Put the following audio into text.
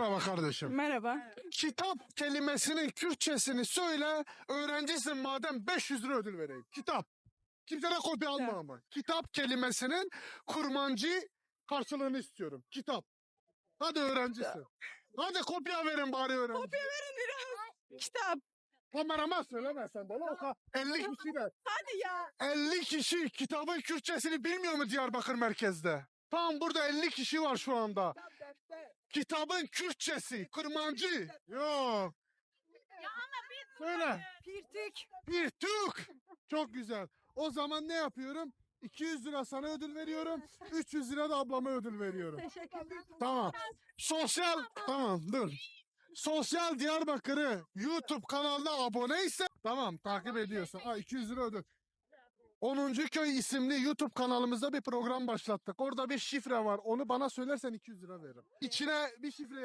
Merhaba kardeşim. Merhaba. Kitap kelimesinin Kürtçesini söyle. Öğrencisin madem 500 lira ödül vereyim. Kitap. Kimseden kopya alma Kitap. ama. Kitap kelimesinin kurmancı karşılığını istiyorum. Kitap. Hadi öğrencisin. Hadi kopya verin bari öğrenci. Kopya verin biraz. Kitap. Kamerama söyleme sen bana. O ka- 50 kişi de. Hadi ya. 50 kişi kitabın Kürtçesini bilmiyor mu Diyarbakır merkezde? Tam burada 50 kişi var şu anda. Kitabın Kürtçesi, kurmancı. Yok. Söyle. Pirtik. Bir Türk. Çok güzel. O zaman ne yapıyorum? 200 lira sana ödül veriyorum. 300 lira da ablama ödül veriyorum. Teşekkür ederim. Tamam. Sosyal tamam dur. Sosyal Diyarbakır'ı YouTube kanalına aboneyse tamam takip ediyorsun. Ha 200 lira ödül. 10. Köy isimli YouTube kanalımızda bir program başlattık. Orada bir şifre var. Onu bana söylersen 200 lira veririm. İçine bir şifre